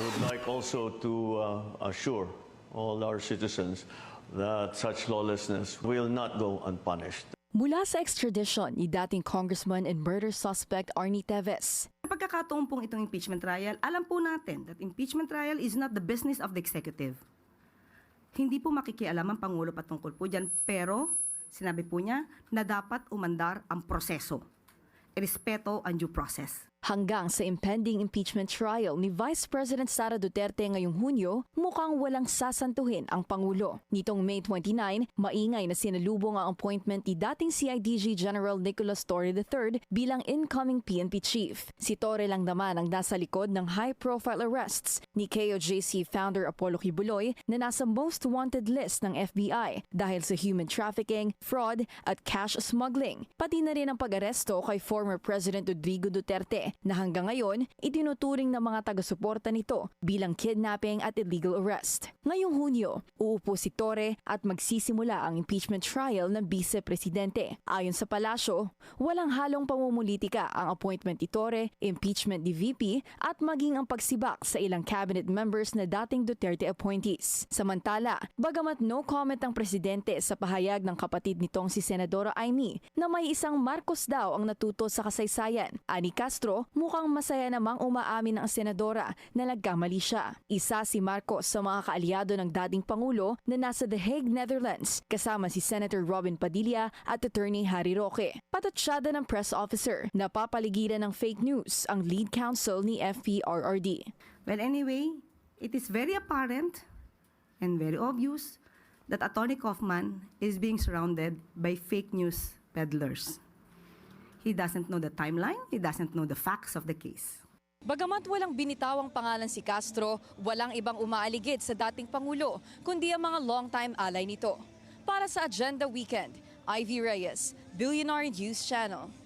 would like also to uh, assure all our citizens that such lawlessness will not go unpunished. Mula sa extradition ni dating congressman and murder suspect Arnie Teves. Pagkakataon pong itong impeachment trial, alam po natin that impeachment trial is not the business of the executive. Hindi po makikialam ang Pangulo patungkol po dyan, pero sinabi po niya na dapat umandar ang proseso. Irespeto ang due process. Hanggang sa impending impeachment trial ni Vice President Sara Duterte ngayong Hunyo, mukhang walang sasantuhin ang Pangulo. Nitong May 29, maingay na sinalubong ang appointment ni dating CIDG General Nicholas Torre III bilang incoming PNP chief. Si Torre lang naman ang nasa likod ng high-profile arrests ni KOJC founder Apollo Kibuloy na nasa most wanted list ng FBI dahil sa human trafficking, fraud at cash smuggling. Pati na rin ang pag-aresto kay former President Rodrigo Duterte na hanggang ngayon itinuturing ng mga taga-suporta nito bilang kidnapping at illegal arrest. Ngayong Hunyo, uupo si Torre at magsisimula ang impeachment trial ng Vice Presidente. Ayon sa palasyo, walang halong pamumulitika ang appointment ni Torre, impeachment ni VP at maging ang pagsibak sa ilang cabinet members na dating Duterte appointees. Samantala, bagamat no comment ang presidente sa pahayag ng kapatid nitong si Senadora Amy na may isang Marcos daw ang natuto sa kasaysayan, ani Castro mukhang masaya namang umaamin ang senadora na nagkamali siya. Isa si Marcos sa mga kaalyado ng dating Pangulo na nasa The Hague, Netherlands, kasama si Senator Robin Padilla at Attorney Harry Roque. Patatsyada ng press officer na papaligiran ng fake news ang lead counsel ni FPRRD. Well, anyway, it is very apparent and very obvious that Attorney Kaufman is being surrounded by fake news peddlers. He doesn't know the timeline, he doesn't know the facts of the case. Bagamat walang binitawang pangalan si Castro, walang ibang umaaligid sa dating Pangulo, kundi ang mga long-time ally nito. Para sa Agenda Weekend, Ivy Reyes, Billionaire News Channel.